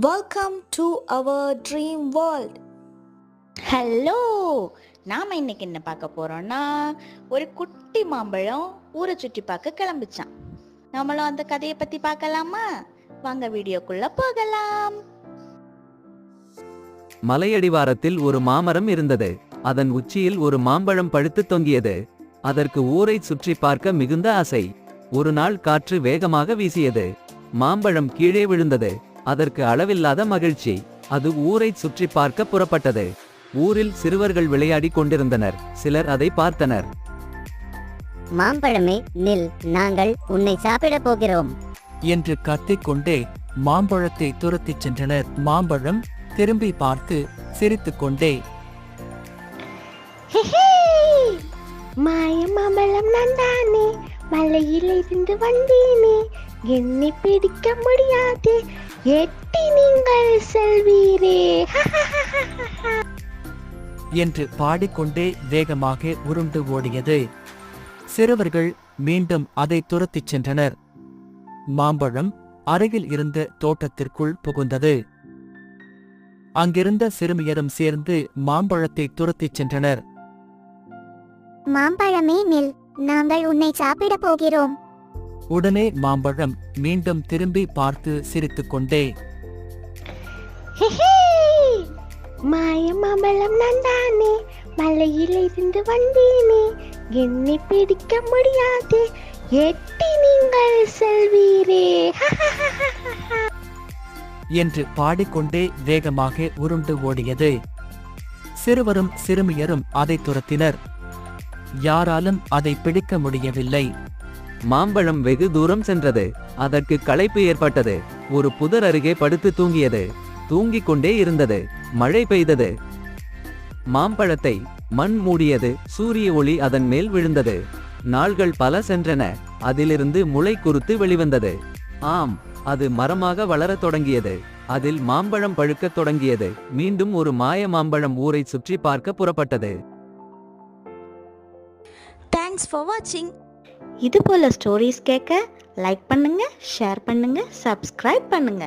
Welcome to our dream world. Hello நாம இன்னைக்கு என்ன பார்க்க போறோம்னா ஒரு குட்டி மாம்பழம் ஊரை சுற்றி பார்க்க கிளம்பிச்சான். நம்மளும் அந்த கதையை பத்தி பார்க்கலாமா? வாங்க வீடியோக்குள்ள போகலாம். மலையடிவாரத்தில் ஒரு மாமரம் இருந்தது. அதன் உச்சியில் ஒரு மாம்பழம் பழுத்து தொங்கியது. அதற்கு ஊரை சுற்றி பார்க்க மிகுந்த ஆசை. ஒரு நாள் காற்று வேகமாக வீசியது. மாம்பழம் கீழே விழுந்தது. அதற்கு அளவில்லாத மகிழ்ச்சி. அது ஊரை சுற்றி பார்க்க புறப்பட்டது. ஊரில் சிறுவர்கள் விளையாடிக் கொண்டிருந்தனர். சிலர் அதை பார்த்தனர். மாம்பழமே நில் நாங்கள் உன்னை சாப்பிடப் போகிறோம். என்று கத்திக்கொண்டே மாம்பழத்தை துரத்திச் சென்றனர். மாம்பழம் திரும்பி பார்த்து சிரித்துக்கொண்டே மாய மாம்பழம் நான் தானே? மலையில் இருந்து வந்தேனே. என்னை பிடிக்க முடியாது. எட்டி நீங்கள் செல்வீரே. என்று பாடிக்கொண்டே வேகமாக உருண்டு ஓடியது. சிறுவர்கள் மீண்டும் அதை துரத்திச் சென்றனர். மாம்பழம் அருகில் இருந்த தோட்டத்திற்குள் புகுந்தது. அங்கிருந்த சிறுமியரும் சேர்ந்து மாம்பழத்தை துரத்திச் சென்றனர். மாம்பழமே நில். நாங்கள் உன்னை சாப்பிடப் போகிறோம். உடனே மாம்பழம் மீண்டும் திரும்பி பார்த்து சிரித்துக்கொண்டே மாய மாம்பழம் நான் தானே மலையில் இருந்து வந்தேனே என்னை பிடிக்க முடியாது எட்டி நீங்கள் செல்வீரே. என்று பாடிக்கொண்டே வேகமாக உருண்டு ஓடியது. சிறுவரும் சிறுமியரும் அதை துரத்தினர். யாராலும் அதை பிடிக்க முடியவில்லை. மாம்பழம் வெகு தூரம் சென்றது. அதற்கு களைப்பு ஏற்பட்டது. ஒரு புதர் அருகே படுத்து தூங்கியது. தூங்கிக் கொண்டே இருந்தது. மழை பெய்தது. மாம்பழத்தை மண் மூடியது. சூரிய ஒளி அதன் மேல் விழுந்தது. நாள்கள் பல சென்றன. அதிலிருந்து முளை குருத்து வெளிவந்தது. ஆம் அது மரமாக வளரத் தொடங்கியது. அதில் மாம்பழம் பழுக்கத் தொடங்கியது. மீண்டும் ஒரு மாய மாம்பழம் ஊரை சுற்றி பார்க்க புறப்பட்டது. தேங்க்ஸ் ஃபார் வாட்சிங் இது போல ஸ்டோரிஸ் கேட்க லைக் பண்ணுங்க ஷேர் பண்ணுங்க சப்ஸ்கிரைப் பண்ணுங்க.